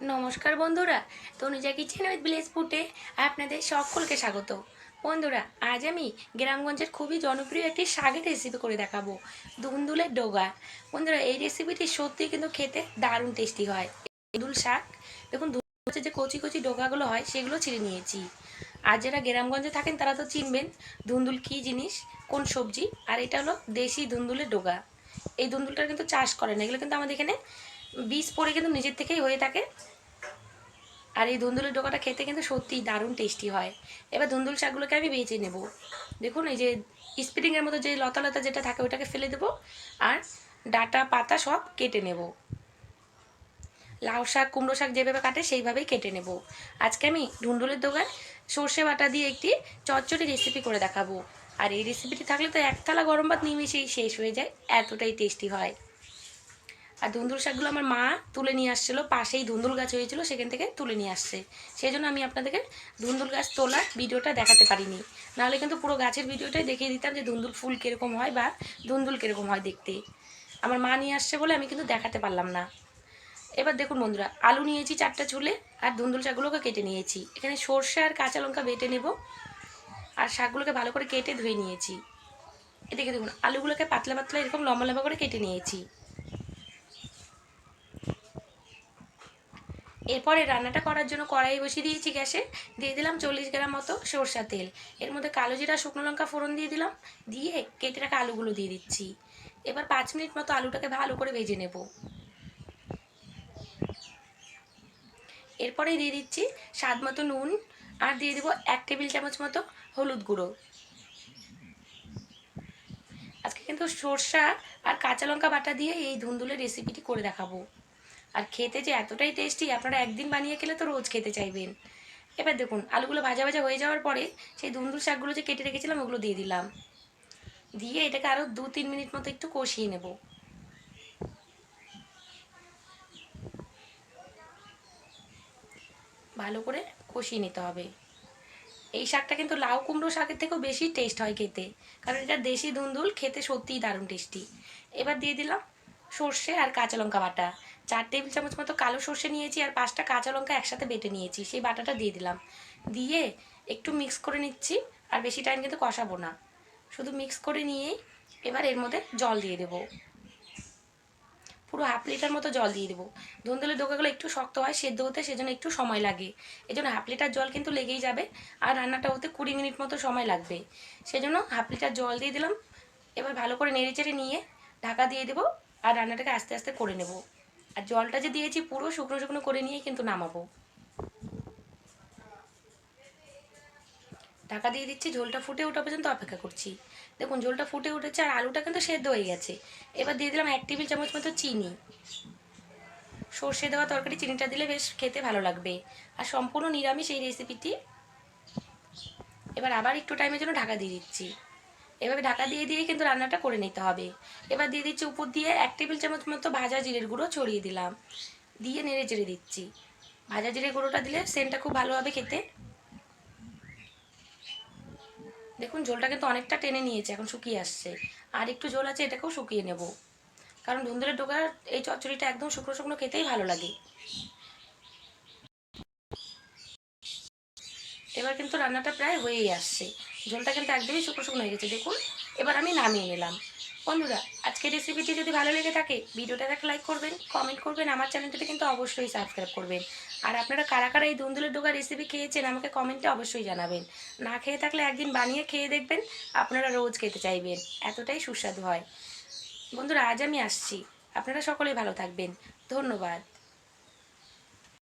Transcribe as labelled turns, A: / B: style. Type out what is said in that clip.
A: নমস্কার বন্ধুরা, Tanuja kitchen with village ফুটে আপনাদের সকলকে স্বাগত। বন্ধুরা, আজ আমি গ্রামগঞ্জের খুবই জনপ্রিয় একটি শাকের রেসিপি করে দেখাবো, দুন্দুলের ডোগা। বন্ধুরা, এই রেসিপিটি সত্যি কিন্তু খেতে দারুণ টেস্টি হয়। দুল শাক, দেখুন দুলের যে কচি কচি ডোগাগুলো হয়, সেগুলো ছিঁড়ে নিয়েছি। আর যারা গ্রামগঞ্জে থাকেন, তারা তো চিনবেন ধুন্দুল কী জিনিস, কোন সবজি, আর এটা হলো দেশি ধুন্দুলের ডোগা। এই ধুন্দুলটা কিন্তু চাষ করে না, এগুলো কিন্তু আমাদের এখানে বীজ পড়ে কিন্তু নিজের থেকেই হয়ে থাকে। আর এই ধুন্দুলের ডোকাটা খেতে কিন্তু সত্যিই দারুণ টেস্টি হয়। এবার ধুন্দুল শাকগুলোকে আমি বেছে নেব। দেখুন, এই যে স্প্রিংয়ের মতো যে লতা লতা যেটা থাকে, ওটাকে ফেলে দেবো আর ডাটা, পাতা সব কেটে নেব। লাউ শাক, কুমড়ো শাক যেভাবে কাটে, সেইভাবেই কেটে নেব। আজকে আমি ধুন্দুলের দোকান সর্ষে বাটা দিয়ে একটি চচ্চড়ি রেসিপি করে দেখাবো। আর এই রেসিপিটি থাকলে তো এক থালা গরম ভাত নিমিশেই শেষ হয়ে যায়, এতটাই টেস্টি হয়। আর ধুন্দুল শাকগুলো আমার মা তুলে নিয়ে আসছিল, পাশেই ধুন্দুল গাছ হয়েছিল, সেখান থেকে তুলে নিয়ে আসছে। সেই জন্য আমি আপনাদেরকে ধুন্দুল গাছ তোলার ভিডিওটা দেখাতে পারিনি। নাহলে কিন্তু পুরো গাছের ভিডিওটাই দেখিয়ে দিতাম যে ধুন্দুল ফুল কীরকম হয় বা ধুন্দুল কীরকম হয় দেখতে। আমার মা নিয়ে আসছে বলে আমি কিন্তু দেখাতে পারলাম না। এবার দেখুন বন্ধুরা, আলু নিয়েছি চারটা চুলে আর ধুন্দুল শাকগুলোকে কেটে নিয়েছি। এখানে সর্ষে আর কাঁচা লঙ্কা বেটে নেব আর শাকগুলোকে ভালো করে কেটে ধুয়ে নিয়েছি। এদিকে দেখুন, আলুগুলোকে পাতলা পাতলা এরকম লম্বা লম্বা করে কেটে নিয়েছি। এরপরে রান্নাটা করার জন্য কড়াই বসিয়ে দিয়েছি গ্যাসে। দিয়ে দিলাম চল্লিশ গ্রাম মতো সরষা তেল। এর মধ্যে কালো জিরা, শুকনো লঙ্কা ফোড়ন দিয়ে দিলাম। দিয়ে কেটে রাখা আলুগুলো দিয়ে দিচ্ছি। এবার পাঁচ মিনিট মতো আলুটাকে ভালো করে ভেজে নেব। এরপরে দিয়ে দিচ্ছি স্বাদ মতো নুন আর দিয়ে দেবো এক টেবিল চামচ মতো হলুদ গুঁড়ো। আজকে কিন্তু সর্ষা আর কাঁচা লঙ্কা বাটা দিয়ে এই ধুন্দুলের রেসিপিটি করে দেখাবো। আর খেতে যে এতটাই টেস্টি আপনারা একদিন বানিয়ে খেলে তো রোজ খেতে চাইবেন। এবার দেখুন, আলুগুলো ভাজা ভাজা হয়ে যাওয়ার পরে সেই ধুন্দুল শাকগুলো যে কেটে রেখেছিলাম, ওগুলো দিয়ে দিলাম। দিয়ে এটাকে আরও দু তিন মিনিট মতো একটু কষিয়ে নেব। ভালো করে কষিয়ে নিতে হবে। এই শাকটা কিন্তু লাউ কুমড়ো শাকের থেকেও বেশি টেস্ট হয় খেতে। কারণ এটা দেশি ধুন্দুল খেতে সত্যিই দারুণ টেস্টি এবার দিয়ে দিলাম সর্ষে আর কাঁচা লঙ্কা বাটা। চার টেবিল চামচ মতো কালো সর্ষে নিয়েছি আর পাঁচটা কাঁচা লঙ্কা একসাথে বেটে নিয়েছি। সেই বাটাটা দিয়ে দিলাম। দিয়ে একটু মিক্স করে নিচ্ছি আর বেশি টাইম কিন্তু কষাবো না। শুধু মিক্স করে নিয়েই এবার এর মধ্যে জল দিয়ে দেবো। পুরো হাফ লিটার মতো জল দিয়ে দেবো। ধুন্দুলের দোকাগুলো একটু শক্ত হয়, সেদ্ধ হতে সেজন্য একটু সময় লাগে। এই জন্য হাফ লিটার জল কিন্তু লেগেই যাবে আর রান্নাটা হতে কুড়ি মিনিট মতো সময় লাগবে। সেজন্য হাফ লিটার জল দিয়ে দিলাম। এবার ভালো করে নেড়ে চেড়ে নিয়ে ঢাকা দিয়ে দেবো। আর রান্নাটাকে আস্তে আস্তে করে নেব। আর জলটা যে দিয়েছি পুরো শুকনো শুকনো করে নিয়ে কিন্তু নামাবো। ঢাকা দিয়ে দিচ্ছি, ঝোলটা ফুটে ওঠা পর্যন্ত অপেক্ষা করছি। দেখুন, ঝোলটা ফুটে উঠেছে আর আলুটা কিন্তু সেদ্ধ হয়ে গেছে। এবার দিয়ে দিলাম এক টেবিল চামচ মতো চিনি। সর্ষে দেওয়া তরকারি চিনিটা দিলে বেশ খেতে ভালো লাগবে। আর সম্পূর্ণ নিরামিষ এই রেসিপিটি এবার আবার একটু টাইমের জন্য ঢাকা দিয়ে দিচ্ছি। এভাবে ঢাকা দিয়ে দিয়ে কিন্তু রান্নাটা করে নিতে হবে। এবার দিয়ে দিচ্ছি উপর দিয়ে এক টেবিল চামচ মতো ভাজা জিরের গুঁড়ো ছড়িয়ে দিলাম। দিয়ে নেড়ে চেড়ে দিচ্ছি। ভাজা জিরের গুঁড়োটা দিলে সেন্টটা খুব ভালো হবে খেতে। দেখুন, ঝোলটা কিন্তু অনেকটা টেনে নিয়েছে, এখন শুকিয়ে আসছে। আর একটু ঝোল আছে, এটাকেও শুকিয়ে নেব। কারণ ধুন্দুলের ডোকার এই চচ্চড়িটা একদম শুকনো শুকনো খেতেই ভালো লাগে। এবার কিন্তু রান্নাটা প্রায় হয়েই আসছে। ঝোলটা কিন্তু একদমই শুকনো শুকনো হয়ে গেছে, দেখুন। এবার আমি নামিয়ে নিলাম। বন্ধুরা, আজকের রেসিপিটি যদি ভালো লেগে থাকে, ভিডিওটা একটা লাইক করবেন কমেন্ট করবেন, আমার চ্যানেলটাতে কিন্তু অবশ্যই সাবস্ক্রাইব করবেন। আর আপনারা কারা কারা এই দুন্দুলের ডোকা রেসিপি খেয়েছেন, আমাকে কমেন্টে অবশ্যই জানাবেন। না খেয়ে থাকলে একদিন বানিয়ে খেয়ে দেখবেন, আপনারা রোজ খেতে চাইবেন। এতটাই সুস্বাদু হয়। বন্ধুরা, আজ আমি আসছি। আপনারা সকলেই ভালো থাকবেন। ধন্যবাদ।